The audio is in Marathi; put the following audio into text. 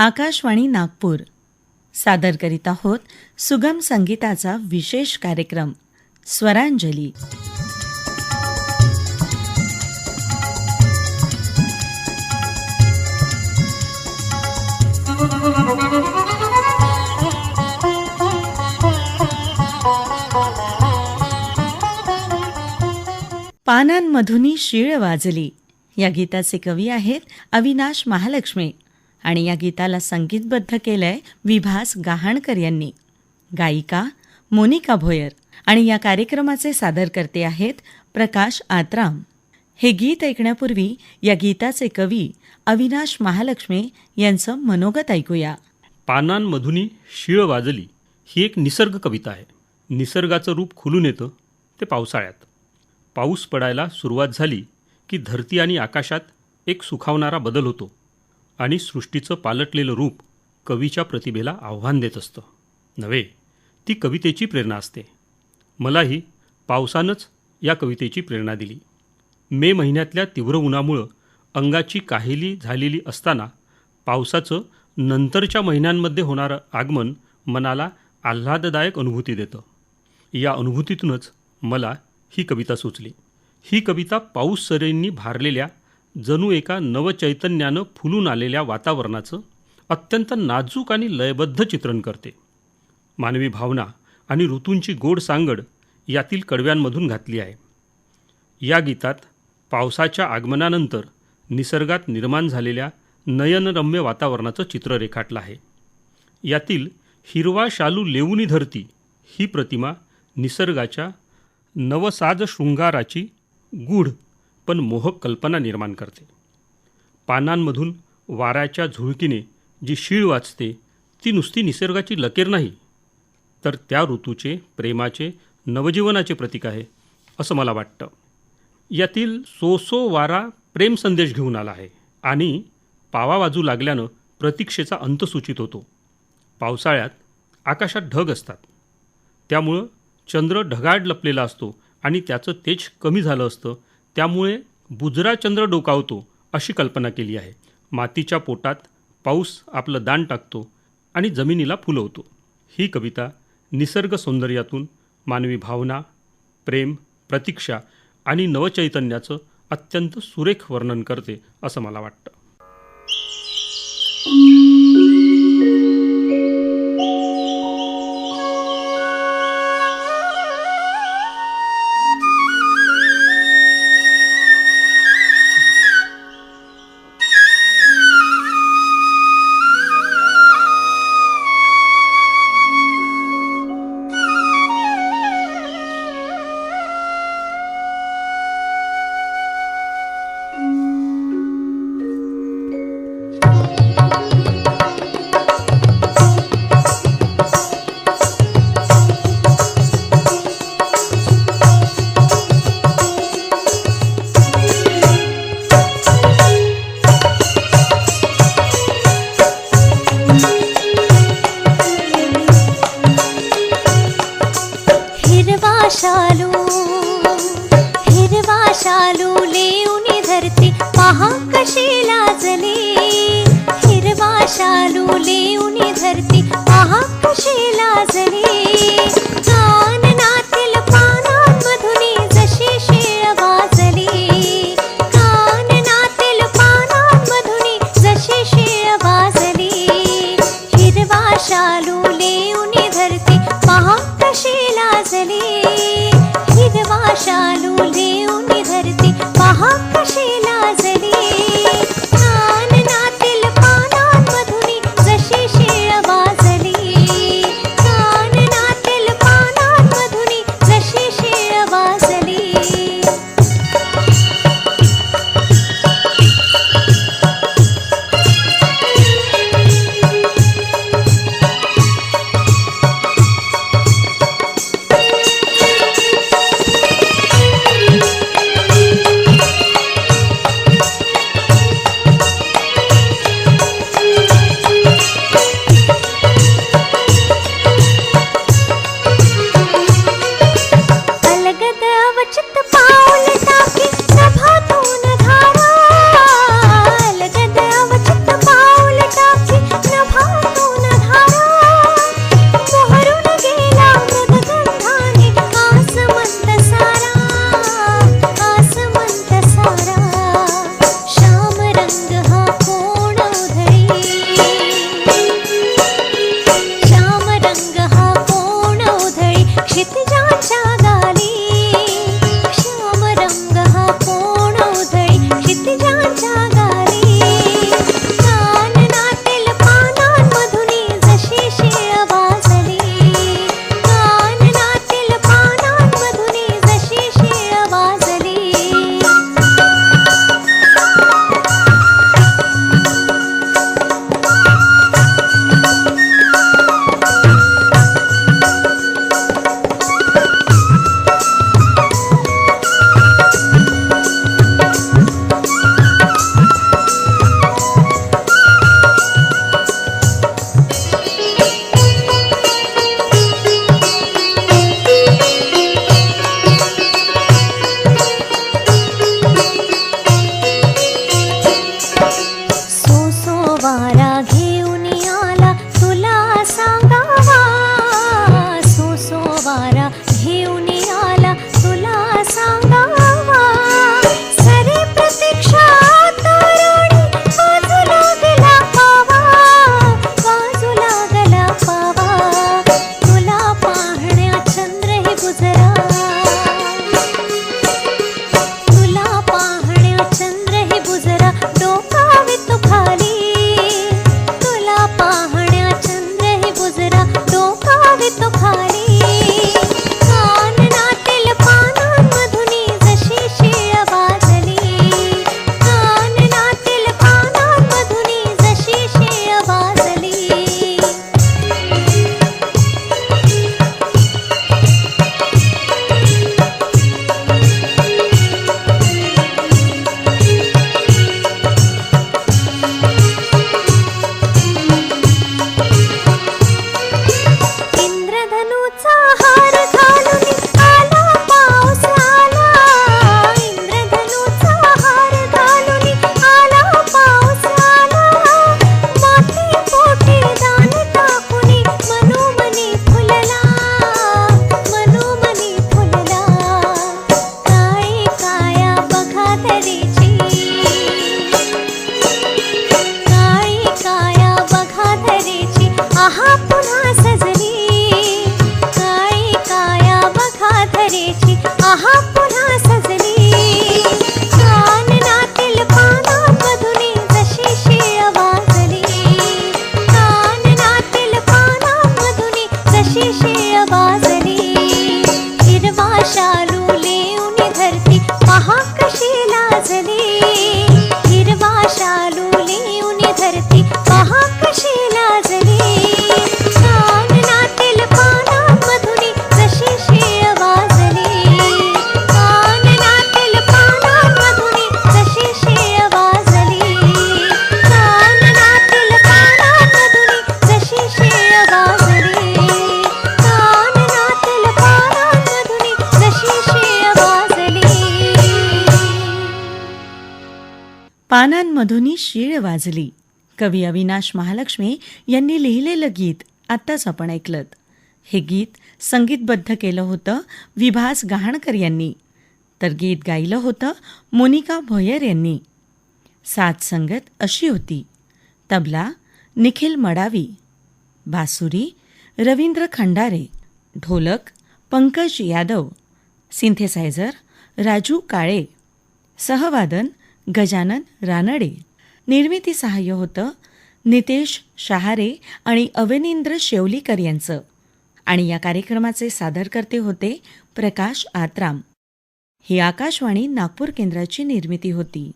आकाशवाणी नागपूर. सादर करीत आहोत सुगम संगीताचा विशेष कार्यक्रम स्वरांजली. पानांमधुनी शीळ वाजली. या गीताचे कवी आहेत अविनाश महालक्ष्मी. आणि या गीताला संगीतबद्ध केलं आहे विभास गहाणकर यांनी. गायिका मोनिका भोयर आणि या कार्यक्रमाचे सादरकर्ते आहेत प्रकाश आत्राम. हे गीत ऐकण्यापूर्वी या गीताचे कवी अविनाश महालक्ष्मी यांचं मनोगत ऐकूया. पानांमधुनी शीळ वाजली ही एक निसर्ग कविता आहे. निसर्गाचं रूप खुलून येतं ते पावसाळ्यात. पाऊस पडायला सुरुवात झाली की धरती आणि आकाशात एक सुखावणारा बदल होतो. आणि सृष्टीचं पालटलेलं रूप कवीच्या प्रतिभेला आव्हान देत असतं. नव्हे ती कवितेची प्रेरणा असते. मलाही पावसानंच या कवितेची प्रेरणा दिली. मे महिन्यातल्या तीव्र उन्हामुळं अंगाची काहिली झालेली असताना पावसाचं नंतरच्या महिन्यांमध्ये होणारं आगमन मनाला आल्हाददायक अनुभूती देतं. या अनुभूतीतूनच मला ही कविता सुचली. ही कविता पाऊस सरींनी भारलेल्या जणू एका नवचैतन्यानं फुलून आलेल्या वातावरणाचं अत्यंत नाजूक आणि लयबद्ध चित्रण करते. मानवी भावना आणि ऋतूंची गोड सांगड यातील कडव्यांमधून घातली आहे. या गीतात पावसाच्या आगमनानंतर निसर्गात निर्माण झालेल्या नयनरम्य वातावरणाचं चित्र रेखाटलं आहे. यातील हिरवा शालू लेवुनी धरती ही प्रतिमा निसर्गाच्या नवसाज शृंगाराची गूढ पण मोहक कल्पना निर्माण करते. पानांमधून वाऱ्याच्या झुळकीने जी शीळ वाचते ती नुसती निसर्गाची लकेर नाही. तर त्या ऋतूचे प्रेमाचे नवजीवनाचे प्रतीक आहे असं मला वाटतं. यातील सो सो वारा प्रेम संदेश घेऊन आला आहे आणि पावा वाजू लागल्यानं प्रतीक्षेचा अंत सूचित होतो. पावसाळ्यात आकाशात ढग असतात. त्यामुळं चंद्र ढगाड लपलेला असतो आणि त्याचं तेज कमी झालं असतं त्यामुळे बुजरा चंद्र डोकावतो अशी कल्पना केली आहे. मातीच्या पोटात पाऊस आपलं दान टाकतो आणि जमिनीला फुलवतो. ही कविता निसर्ग सौंदर्यातून मानवी भावना प्रेम प्रतीक्षा आणि नवचैतन्याचं अत्यंत सुरेख वर्णन करते असं मला वाटतं. पानांमधूनही शीळ वाजली. कवी अविनाश महालक्ष्मी यांनी लिहिलेलं गीत आत्ताच आपण ऐकलं हे गीत संगीतबद्ध केलं होतं विभास गहाणकर यांनी. तर गीत गायलं होतं मोनिका भोयर यांनी. साथ संगत अशी होती. तबला निखिल मडावी बासुरी रवींद्र खंडारे ढोलक पंकज यादव सिंथेसायझर राजू काळे सहवादन गजानन रानडे. निर्मिती सहाय्य होतं नितेश शहारे आणि अवनींद्र शेवलीकर यांचं. आणि या कार्यक्रमाचे सादरकर्ते होते प्रकाश आत्राम. ही आकाशवाणी नागपूर केंद्राची निर्मिती होती.